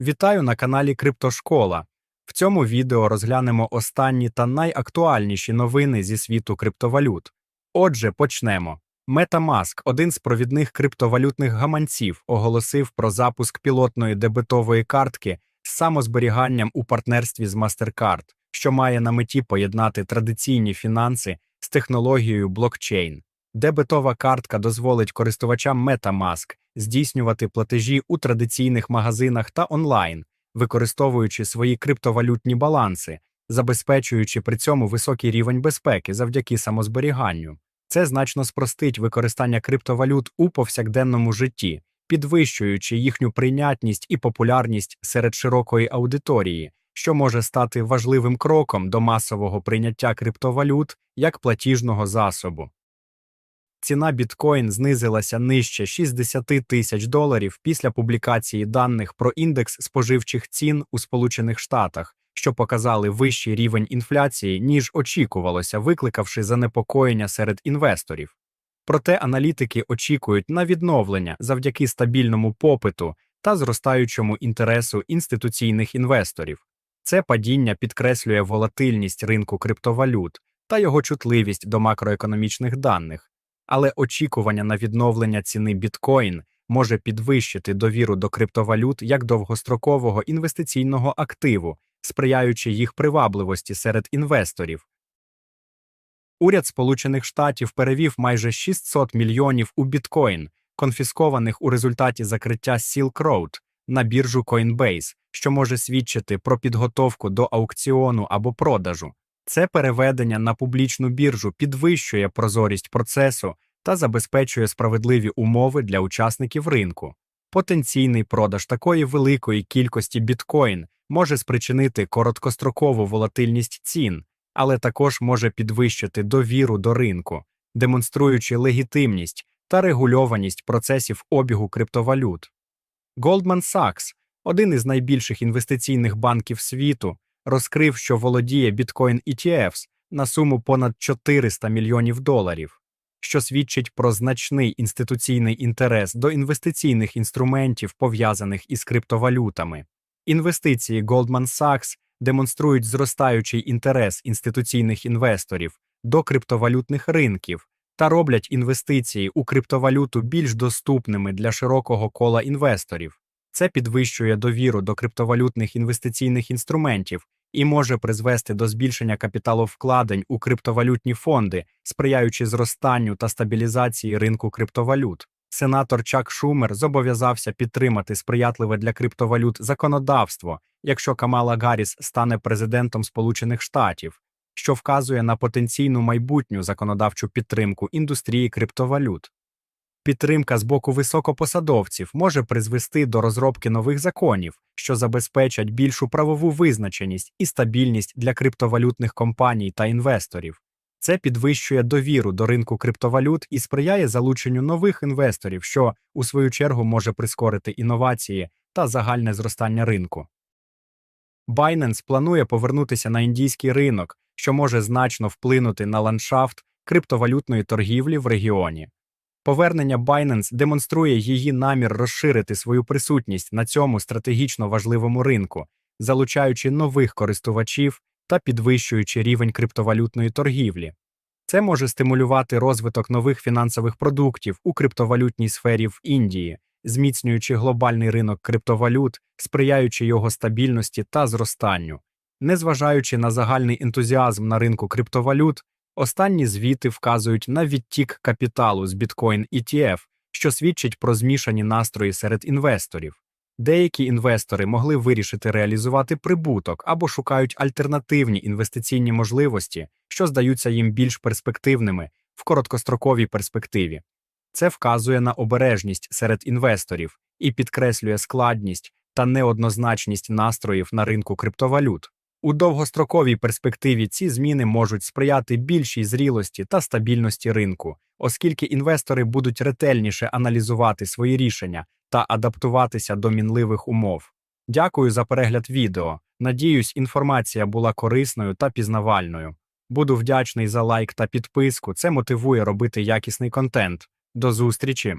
Вітаю на каналі Криптошкола. В цьому відео розглянемо останні та найактуальніші новини зі світу криптовалют. Отже, почнемо. MetaMask, один з провідних криптовалютних гаманців, оголосив про запуск пілотної дебетової картки з самозберіганням у партнерстві з MasterCard, що має на меті поєднати традиційні фінанси з технологією блокчейн. Дебетова картка дозволить користувачам MetaMask здійснювати платежі у традиційних магазинах та онлайн, використовуючи свої криптовалютні баланси, забезпечуючи при цьому високий рівень безпеки завдяки самозберіганню. Це значно спростить використання криптовалют у повсякденному житті, підвищуючи їхню прийнятність і популярність серед широкої аудиторії, що може стати важливим кроком до масового прийняття криптовалют як платіжного засобу. Ціна біткоін знизилася нижче 60 тисяч доларів після публікації даних про індекс споживчих цін у Сполучених Штатах, що показали вищий рівень інфляції, ніж очікувалося, викликавши занепокоєння серед інвесторів. Проте аналітики очікують на відновлення завдяки стабільному попиту та зростаючому інтересу інституційних інвесторів. Це падіння підкреслює волатильність ринку криптовалют та його чутливість до макроекономічних даних але очікування на відновлення ціни біткоін може підвищити довіру до криптовалют як довгострокового інвестиційного активу, сприяючи їх привабливості серед інвесторів. Уряд Сполучених Штатів перевів майже 600 мільйонів у біткоін, конфіскованих у результаті закриття Silk Road на біржу Coinbase, що може свідчити про підготовку до аукціону або продажу. Це переведення на публічну біржу підвищує прозорість процесу та забезпечує справедливі умови для учасників ринку. Потенційний продаж такої великої кількості біткоін може спричинити короткострокову волатильність цін, але також може підвищити довіру до ринку, демонструючи легітимність та регульованість процесів обігу криптовалют. Goldman Sachs, один із найбільших інвестиційних банків світу, розкрив, що володіє біткоін ETFs на суму понад 400 мільйонів доларів, що свідчить про значний інституційний інтерес до інвестиційних інструментів, пов'язаних із криптовалютами. Інвестиції Goldman Sachs демонструють зростаючий інтерес інституційних інвесторів до криптовалютних ринків та роблять інвестиції у криптовалюту більш доступними для широкого кола інвесторів. Це підвищує довіру до криптовалютних інвестиційних інструментів і може призвести до збільшення капіталовкладень у криптовалютні фонди, сприяючи зростанню та стабілізації ринку криптовалют. Сенатор Чак Шумер зобов'язався підтримати сприятливе для криптовалют законодавство, якщо Камала Гарріс стане президентом Сполучених Штатів, що вказує на потенційну майбутню законодавчу підтримку індустрії криптовалют. Підтримка з боку високопосадовців може призвести до розробки нових законів, що забезпечать більшу правову визначеність і стабільність для криптовалютних компаній та інвесторів. Це підвищує довіру до ринку криптовалют і сприяє залученню нових інвесторів, що, у свою чергу, може прискорити інновації та загальне зростання ринку. Binance планує повернутися на індійський ринок, що може значно вплинути на ландшафт криптовалютної торгівлі в регіоні. Повернення Binance демонструє її намір розширити свою присутність на цьому стратегічно важливому ринку, залучаючи нових користувачів та підвищуючи рівень криптовалютної торгівлі. Це може стимулювати розвиток нових фінансових продуктів у криптовалютній сфері в Індії, зміцнюючи глобальний ринок криптовалют, сприяючи його стабільності та зростанню. Незважаючи на загальний ентузіазм на ринку криптовалют, Останні звіти вказують на відтік капіталу з біткоін ETF, що свідчить про змішані настрої серед інвесторів. Деякі інвестори могли вирішити реалізувати прибуток або шукають альтернативні інвестиційні можливості, що здаються їм більш перспективними в короткостроковій перспективі. Це вказує на обережність серед інвесторів і підкреслює складність та неоднозначність настроїв на ринку криптовалют. У довгостроковій перспективі ці зміни можуть сприяти більшій зрілості та стабільності ринку, оскільки інвестори будуть ретельніше аналізувати свої рішення та адаптуватися до мінливих умов. Дякую за перегляд відео. Надіюсь, інформація була корисною та пізнавальною. Буду вдячний за лайк та підписку. Це мотивує робити якісний контент. До зустрічі!